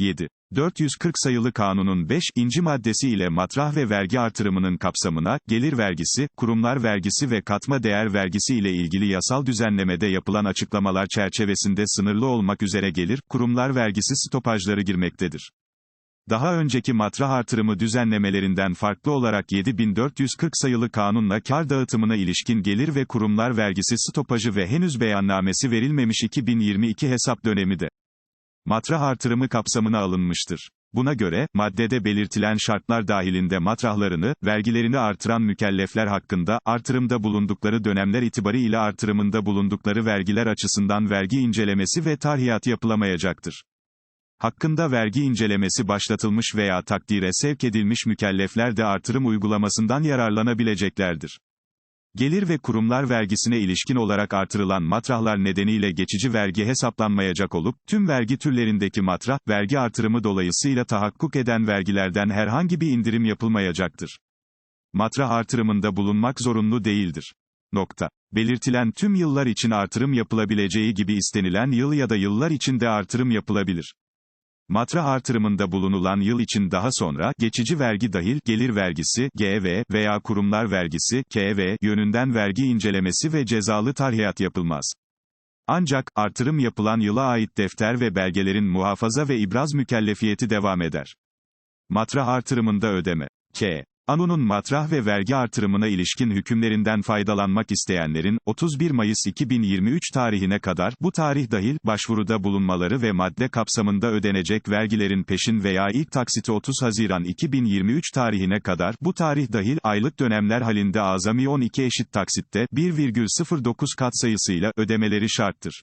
7. 440 sayılı kanunun 5. inci maddesi ile matrah ve vergi artırımının kapsamına, gelir vergisi, kurumlar vergisi ve katma değer vergisi ile ilgili yasal düzenlemede yapılan açıklamalar çerçevesinde sınırlı olmak üzere gelir, kurumlar vergisi stopajları girmektedir. Daha önceki matrah artırımı düzenlemelerinden farklı olarak 7440 sayılı kanunla kar dağıtımına ilişkin gelir ve kurumlar vergisi stopajı ve henüz beyannamesi verilmemiş 2022 hesap dönemi de matrah artırımı kapsamına alınmıştır. Buna göre, maddede belirtilen şartlar dahilinde matrahlarını, vergilerini artıran mükellefler hakkında, artırımda bulundukları dönemler itibariyle artırımında bulundukları vergiler açısından vergi incelemesi ve tarhiyat yapılamayacaktır. Hakkında vergi incelemesi başlatılmış veya takdire sevk edilmiş mükellefler de artırım uygulamasından yararlanabileceklerdir. Gelir ve kurumlar vergisine ilişkin olarak artırılan matrahlar nedeniyle geçici vergi hesaplanmayacak olup, tüm vergi türlerindeki matrah, vergi artırımı dolayısıyla tahakkuk eden vergilerden herhangi bir indirim yapılmayacaktır. Matrah artırımında bulunmak zorunlu değildir. Nokta. Belirtilen tüm yıllar için artırım yapılabileceği gibi istenilen yıl ya da yıllar içinde artırım yapılabilir. Matrah artırımında bulunulan yıl için daha sonra, geçici vergi dahil, gelir vergisi, GV, veya kurumlar vergisi, KV, yönünden vergi incelemesi ve cezalı tarhiyat yapılmaz. Ancak, artırım yapılan yıla ait defter ve belgelerin muhafaza ve ibraz mükellefiyeti devam eder. Matrah artırımında ödeme. K. Anunun matrah ve vergi artırımına ilişkin hükümlerinden faydalanmak isteyenlerin, 31 Mayıs 2023 tarihine kadar, bu tarih dahil, başvuruda bulunmaları ve madde kapsamında ödenecek vergilerin peşin veya ilk taksiti 30 Haziran 2023 tarihine kadar, bu tarih dahil, aylık dönemler halinde azami 12 eşit taksitte, 1,09 katsayısıyla, ödemeleri şarttır.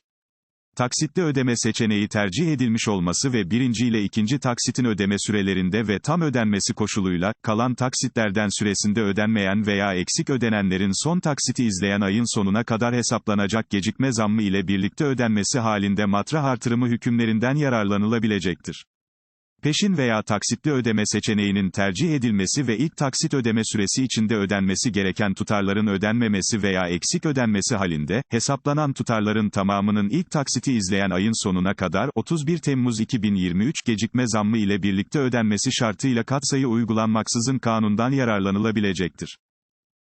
Taksitli ödeme seçeneği tercih edilmiş olması ve birinci ile ikinci taksitin ödeme sürelerinde ve tam ödenmesi koşuluyla, kalan taksitlerden süresinde ödenmeyen veya eksik ödenenlerin son taksiti izleyen ayın sonuna kadar hesaplanacak gecikme zammı ile birlikte ödenmesi halinde matrah artırımı hükümlerinden yararlanılabilecektir. Peşin veya taksitli ödeme seçeneğinin tercih edilmesi ve ilk taksit ödeme süresi içinde ödenmesi gereken tutarların ödenmemesi veya eksik ödenmesi halinde, hesaplanan tutarların tamamının ilk taksiti izleyen ayın sonuna kadar, 31 Temmuz 2023 gecikme zammı ile birlikte ödenmesi şartıyla katsayı uygulanmaksızın kanundan yararlanılabilecektir.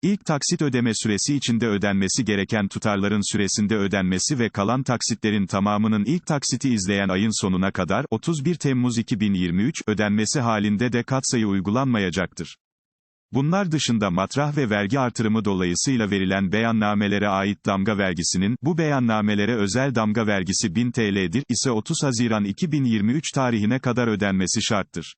İlk taksit ödeme süresi içinde ödenmesi gereken tutarların süresinde ödenmesi ve kalan taksitlerin tamamının ilk taksiti izleyen ayın sonuna kadar 31 Temmuz 2023 ödenmesi halinde de katsayı uygulanmayacaktır. Bunlar dışında matrah ve vergi artırımı dolayısıyla verilen beyannamelere ait damga vergisinin, bu beyannamelere özel damga vergisi 1000 TL'dir, ise 30 Haziran 2023 tarihine kadar ödenmesi şarttır.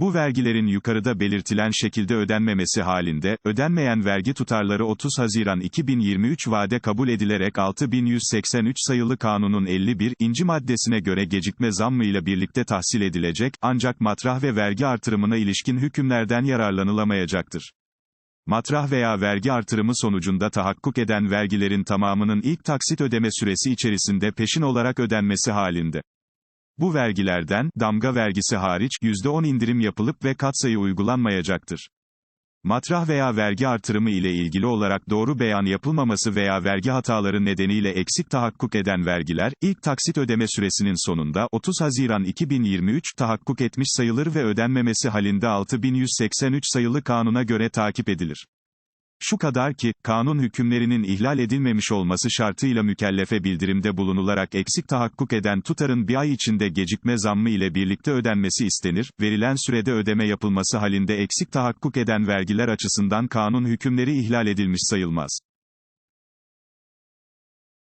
Bu vergilerin yukarıda belirtilen şekilde ödenmemesi halinde, ödenmeyen vergi tutarları 30 Haziran 2023 vade kabul edilerek 6183 sayılı kanunun 51. inci maddesine göre gecikme zammıyla birlikte tahsil edilecek, ancak matrah ve vergi artırımına ilişkin hükümlerden yararlanılamayacaktır. Matrah veya vergi artırımı sonucunda tahakkuk eden vergilerin tamamının ilk taksit ödeme süresi içerisinde peşin olarak ödenmesi halinde. Bu vergilerden, damga vergisi hariç, %10 indirim yapılıp ve katsayı uygulanmayacaktır. Matrah veya vergi artırımı ile ilgili olarak doğru beyan yapılmaması veya vergi hataları nedeniyle eksik tahakkuk eden vergiler, ilk taksit ödeme süresinin sonunda, 30 Haziran 2023, tahakkuk etmiş sayılır ve ödenmemesi halinde 6183 sayılı kanuna göre takip edilir. Şu kadar ki, kanun hükümlerinin ihlal edilmemiş olması şartıyla mükellefe bildirimde bulunularak eksik tahakkuk eden tutarın bir ay içinde gecikme zammı ile birlikte ödenmesi istenir, verilen sürede ödeme yapılması halinde eksik tahakkuk eden vergiler açısından kanun hükümleri ihlal edilmiş sayılmaz.